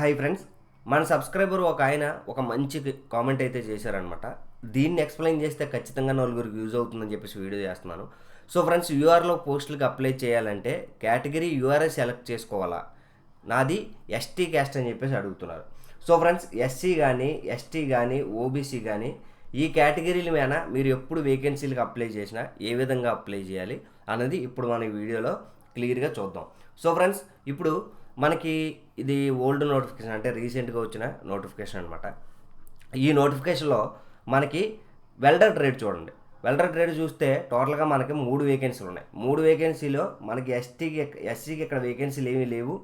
Hi friends మన subscriber ఒక ఆయన ఒక మంచి కామెంట్ అయితే చేశారనమాట దీన్ని ఎక్స్ప్లెయిన్ చేస్తే ఖచ్చితంగా నలుగురికి యూజ్ అవుతుందని చెప్పేసి వీడియో చేస్తున్నాను. సో ఫ్రెండ్స్ యూఆర్లో పోస్టులకు అప్లై చేయాలంటే కేటగిరీ యూఆర్ఏ సెలెక్ట్ చేసుకోవాలా? నాది ఎస్టీ క్యాస్ట్ అని చెప్పేసి అడుగుతున్నారు. సో ఫ్రెండ్స్ ఎస్సీ కానీ ఎస్టీ కానీ ఓబీసీ కానీ ఈ కేటగిరీల మీద మీరు ఎప్పుడు వేకెన్సీలకు అప్లై చేసినా ఏ విధంగా అప్లై చేయాలి అన్నది ఇప్పుడు మన వీడియోలో క్లియర్గా చూద్దాం. సో ఫ్రెండ్స్ ఇప్పుడు మనకి ఇది ఓల్డ్ నోటిఫికేషన్ అంటే రీసెంట్గా వచ్చిన నోటిఫికేషన్ అనమాట ఈ నోటిఫికేషన్లో మనకి వెల్డర్ ట్రేడ్ చూడండి. వెల్డర్ ట్రేడ్ చూస్తే టోటల్గా మనకి మూడు వేకెన్సీలు ఉన్నాయి. మూడు వేకెన్సీలో మనకి ఎస్టీకి ఎస్సీకి ఇక్కడ వేకెన్సీలు ఏమీ లేవు.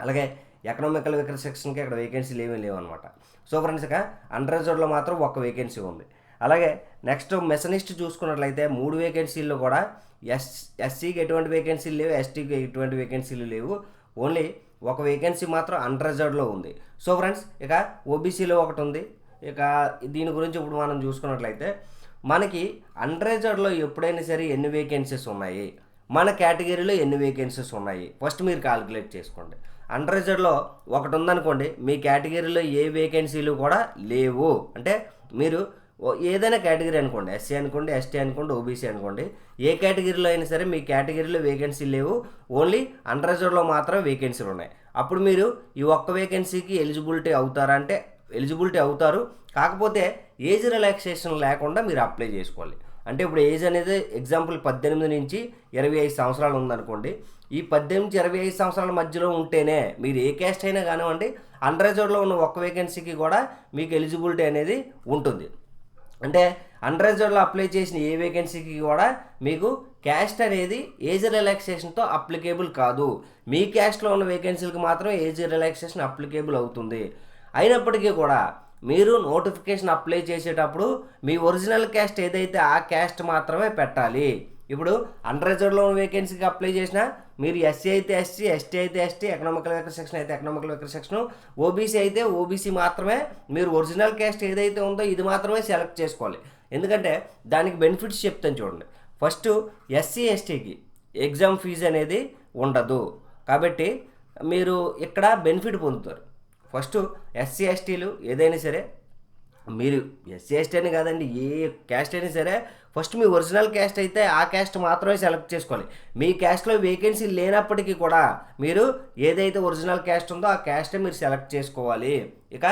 అలాగే ఎకనామికల్ వికర సెక్షన్కి ఇక్కడ వేకెన్సీలు ఏమీ లేవు అనమాట సో ఫ్రెండ్స్ ఇక అండర్ రిజర్వ్లో మాత్రం ఒక వేకెన్సీ ఉంది. అలాగే నెక్స్ట్ మెషనిస్ట్ చూసుకున్నట్లయితే మూడు వేకెన్సీల్లో కూడా ఎస్ ఎస్సీకి ఎటువంటి వేకెన్సీలు లేవు ఎస్టీకి ఎటువంటి వేకెన్సీలు లేవు. ఓన్లీ ఒక వేకెన్సీ మాత్రం అండర్ రిజర్వ్లో ఉంది. సో ఫ్రెండ్స్ ఇక ఓబీసీలో ఒకటి ఉంది. ఇక దీని గురించి ఇప్పుడు మనం చూసుకున్నట్లయితే మనకి అండర్ రిజర్వ్లో ఎప్పుడైనా సరే ఎన్ని వేకెన్సీస్ ఉన్నాయి? మన కేటగిరీలో ఎన్ని వేకెన్సీస్ ఉన్నాయి? ఫస్ట్ మీరు కాలిక్యులేట్ చేసుకోండి. అండర్ రిజర్వ్లో ఒకటి ఉందనుకోండి మీ కేటగిరీలో ఏ వేకెన్సీలు కూడా లేవు. అంటే మీరు ఏదైనా కేటగిరీ అనుకోండి ఎస్సీ అనుకోండి ఎస్టీ అనుకోండి ఓబీసీ అనుకోండి ఏ కేటగిరీలో అయినా సరే మీ కేటగిరీలో వేకెన్సీలు లేవు. ఓన్లీ అండర్ రిజర్వ్లో మాత్రమే వేకెన్సీలు ఉన్నాయి. అప్పుడు మీరు ఈ ఒక్క వేకెన్సీకి ఎలిజిబిలిటీ అవుతారా అంటే ఎలిజిబిలిటీ అవుతారు. కాకపోతే ఏజ్ రిలాక్సేషన్ లేకుండా మీరు అప్లై చేసుకోవాలి. అంటే ఇప్పుడు ఏజ్ అనేది ఎగ్జాంపుల్ పద్దెనిమిది నుంచి ఇరవై ఐదు సంవత్సరాలు ఉందనుకోండి. ఈ పద్దెనిమిది ఇరవై ఐదు సంవత్సరాల మధ్యలో ఉంటేనే మీరు ఏ క్యాస్ట్ అయినా కానివ్వండి అండర్ రిజర్వ్లో ఉన్న ఒక్క వేకెన్సీకి కూడా మీకు ఎలిజిబిలిటీ అనేది ఉంటుంది. అంటే అండర్ అప్లై చేసిన ఏ వేకెన్సీకి కూడా మీకు క్యాస్ట్ అనేది ఏజ్ రిలాక్సేషన్తో అప్లికేబుల్ కాదు. మీ క్యాస్ట్లో ఉన్న వేకెన్సీలకు మాత్రం ఏజ్ రిలాక్సేషన్ అప్లికేబుల్ అవుతుంది. అయినప్పటికీ కూడా మీరు నోటిఫికేషన్ అప్లై చేసేటప్పుడు మీ ఒరిజినల్ క్యాస్ట్ ఏదైతే ఆ క్యాస్ట్ మాత్రమే పెట్టాలి. ఇప్పుడు అండర్ రిజర్వ్లో ఉన్న వేకెన్సీకి అప్లై చేసినా మీరు ఎస్సీ అయితే ఎస్సీ ఎస్టీ అయితే ఎస్టీ ఎకనామికల్ వెకర్ సెక్షన్ అయితే ఎకనామికల్ వెకర్ సెక్షన్ ఓబీసీ అయితే ఓబీసీ మాత్రమే మీరు ఒరిజినల్ క్యాస్ట్ ఏదైతే ఉందో ఇది మాత్రమే సెలెక్ట్ చేసుకోవాలి. ఎందుకంటే దానికి బెనిఫిట్స్ చెప్తాను చూడండి. ఫస్ట్ ఎస్సీ ఎస్టీకి ఎగ్జామ్ ఫీజు అనేది ఉండదు. కాబట్టి మీరు ఇక్కడ బెనిఫిట్ పొందుతారు. ఫస్ట్ ఎస్సీ ఎస్టీలు ఏదైనా సరే మీరు ఎస్సీ ఎస్టీ అని కాదండి ఏ క్యాస్ట్ అయినా సరే ఫస్ట్ మీ ఒరిజినల్ క్యాస్ట్ అయితే ఆ క్యాస్ట్ మాత్రమే సెలెక్ట్ చేసుకోవాలి. మీ క్యాస్ట్లో వేకెన్సీ లేనప్పటికీ కూడా మీరు ఏదైతే ఒరిజినల్ క్యాస్ట్ ఉందో ఆ క్యాస్టే మీరు సెలెక్ట్ చేసుకోవాలి. ఇక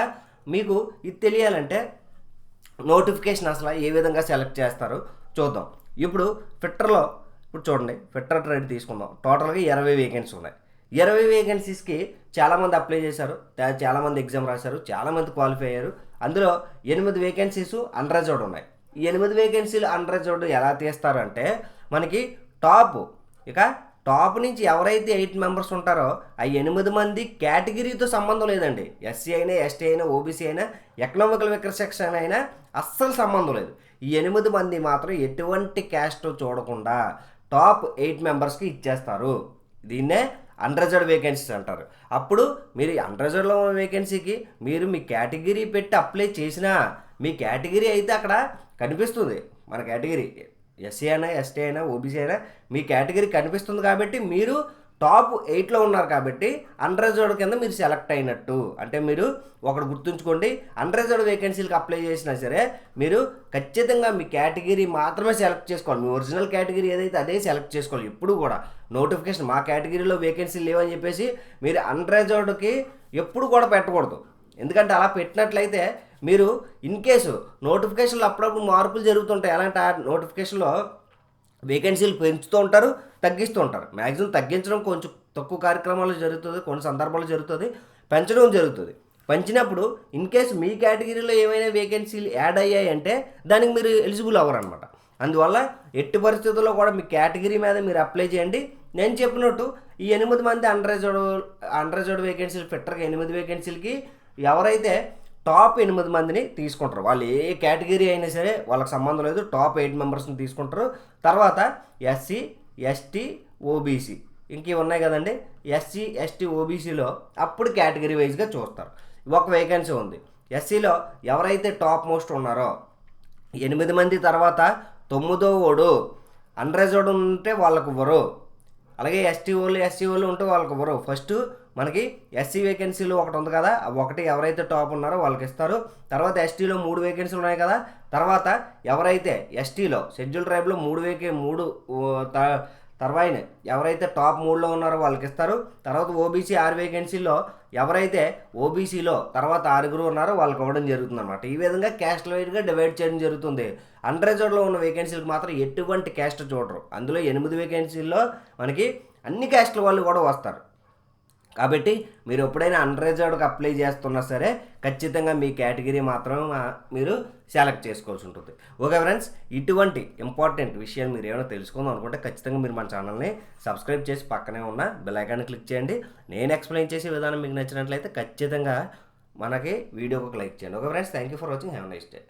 మీకు ఇది తెలియాలంటే నోటిఫికేషన్ అసలు ఏ విధంగా సెలెక్ట్ చేస్తారో చూద్దాం. ఇప్పుడు ఫిట్టర్లో ఇప్పుడు చూడండి ఫిట్టర్ ట్రేడ్ తీసుకుందాం. టోటల్గా ఇరవై వేకెన్సీ ఉన్నాయి. ఇరవై వేకెన్సీస్కి చాలామంది అప్లై చేశారు. చాలామంది ఎగ్జామ్ రాశారు. చాలామంది క్వాలిఫై అయ్యారు. అందులో ఎనిమిది వేకెన్సీస్ అండర్ ఉన్నాయి. ఈ ఎనిమిది వేకెన్సీలు అండర్ ఎలా తీస్తారంటే మనకి టాప్ ఇక టాప్ నుంచి ఎవరైతే ఎయిట్ మెంబర్స్ ఉంటారో ఆ ఎనిమిది మంది కేటగిరీతో సంబంధం లేదండి. ఎస్సీ అయినా ఎస్టీ అయినా ఓబీసీ అయినా ఎకనామికల్ వికర్ సెక్షన్ అయినా అస్సలు సంబంధం లేదు. ఈ ఎనిమిది మంది మాత్రం ఎటువంటి క్యాస్ట్ చూడకుండా టాప్ ఎయిట్ మెంబర్స్కి ఇచ్చేస్తారు. దీన్నే అన్రిజర్వ్ వేకెన్సీస్ అంటారు. అప్పుడు మీరు అన్రిజర్వ్లో ఉన్న వేకెన్సీకి మీరు మీ కేటగిరీ పెట్టి అప్లై చేసినా మీ కేటగిరీ అయితే అక్కడ కనిపిస్తుంది. మన కేటగిరీ ఎస్సీ అయినా ఎస్టీ అయినా ఓబీసీ అయినా మీ కేటగిరీ కనిపిస్తుంది కాబట్టి మీరు టాప్ ఎయిట్లో ఉన్నారు కాబట్టి అన్రిజర్వ్డ్ కింద మీరు సెలెక్ట్ అయినట్టు. అంటే మీరు ఒకటి గుర్తుంచుకోండి అన్రిజర్వ్డ్ వేకెన్సీలకు అప్లై చేసినా సరే మీరు ఖచ్చితంగా మీ కేటగిరీ మాత్రమే సెలెక్ట్ చేసుకోవాలి. మీ ఒరిజినల్ కేటగిరీ ఏదైతే అదే సెలెక్ట్ చేసుకోవాలి. ఎప్పుడు కూడా నోటిఫికేషన్ మా కేటగిరీలో వేకెన్సీ లేవని చెప్పేసి మీరు అన్రిజర్వ్డ్కి ఎప్పుడు కూడా పెట్టకూడదు. ఎందుకంటే అలా పెట్టినట్లయితే మీరు ఇన్ కేసు నోటిఫికేషన్లో అప్పుడప్పుడు మార్పులు జరుగుతుంటాయి. అలాంటి ఆ నోటిఫికేషన్లో వేకెన్సీలు పెంచుతూ ఉంటారు. తగ్గిస్తూ ఉంటారు మ్యాక్సిమం తగ్గించడం కొంచెం తక్కువ కార్యక్రమాలు జరుగుతుంది కొన్ని సందర్భాలు జరుగుతుంది పెంచడం జరుగుతుంది. పెంచినప్పుడు ఇన్ కేసు మీ కేటగిరీలో ఏమైనా వేకెన్సీలు యాడ్ అయ్యాయి అంటే దానికి మీరు ఎలిజిబుల్ అవ్వరనమాట అందువల్ల ఎట్టి పరిస్థితుల్లో కూడా మీ కేటగిరీ మీద మీరు అప్లై చేయండి. నేను చెప్పినట్టు ఈ ఎనిమిది మంది అండర్ అండర్జోడ్ వేకెన్సీలు ఫిట్టర్గా ఎనిమిది వేకెన్సీలకి ఎవరైతే టాప్ ఎనిమిది మందిని తీసుకుంటారు వాళ్ళు ఏ కేటగిరీ అయినా సరే వాళ్ళకి సంబంధం లేదు టాప్ ఎయిట్ మెంబర్స్ని తీసుకుంటారు. తర్వాత ఎస్సీ ఎస్టీ ఓబీసీ. ఇంకే ఉన్నాయి కదండి? ఎస్సీ ఎస్టీ ఓబీసీలో అప్పుడు కేటగిరీ వైజ్గా చూస్తారు. ఒక వేకెన్సీ ఉంది. ఎస్సీలో ఎవరైతే టాప్ మోస్ట్ ఉన్నారో ఎనిమిది మంది తర్వాత తొమ్మిదో ఓడు అన్రిజర్వ్డ్ ఉంటే వాళ్ళకు ఇవ్వరు. అలాగే ఎస్టీ వాళ్ళు ఎస్సీ వాళ్ళు ఉంటే వాళ్ళకి ఇవ్వరు. ఫస్ట్ మనకి ఎస్సీ వేకెన్సీలు ఒకటి ఉంది కదా ఒకటి ఎవరైతే టాప్ ఉన్నారో వాళ్ళకి ఇస్తారు. తర్వాత ఎస్టీలో మూడు వేకెన్సీలు ఉన్నాయి కదా తర్వాత ఎవరైతే ఎస్టీలో షెడ్యూల్ ట్రైబ్లో మూడు వేకే మూడు తర్వాత ఎవరైతే టాప్ మూడులో ఉన్నారో వాళ్ళకి ఇస్తారు తర్వాత ఓబీసీ ఆరు వేకెన్సీలో ఎవరైతే ఓబీసీలో తర్వాత ఆరుగురు ఉన్నారో వాళ్ళకి ఇవ్వడం జరుగుతుంది అనమాట ఈ విధంగా క్యాస్ట్ వైడ్గా డివైడ్ చేయడం జరుగుతుంది. అన్రిజర్వ్డ్లో ఉన్న వేకెన్సీలకు మాత్రం ఎటువంటి క్యాస్ట్ చూడరు. అందులో ఎనిమిది వేకెన్సీల్లో మనకి అన్ని క్యాస్ట్ల వాళ్ళు కూడా వస్తారు. కాబట్టి మీరు ఎప్పుడైనా అన్రిజర్వ్డ్కి అప్లై చేస్తున్నా సరే ఖచ్చితంగా మీ కేటగిరీ మాత్రం మీరు సెలెక్ట్ చేసుకోవాల్సి ఉంటుంది. ఓకే ఫ్రెండ్స్ ఇటువంటి ఇంపార్టెంట్ విషయాలు మీరు ఏమైనా తెలుసుకుందాం అనుకుంటే ఖచ్చితంగా మీరు మన ఛానల్ని సబ్స్క్రైబ్ చేసి పక్కనే ఉన్న బెల్ ఐకాన్ని క్లిక్ చేయండి. నేను ఎక్స్ప్లెయిన్ చేసే విధానం మీకు నచ్చినట్లయితే ఖచ్చితంగా మనకి వీడియోకి లైక్ చేయండి. Okay friends thank you for watching. Have nice day.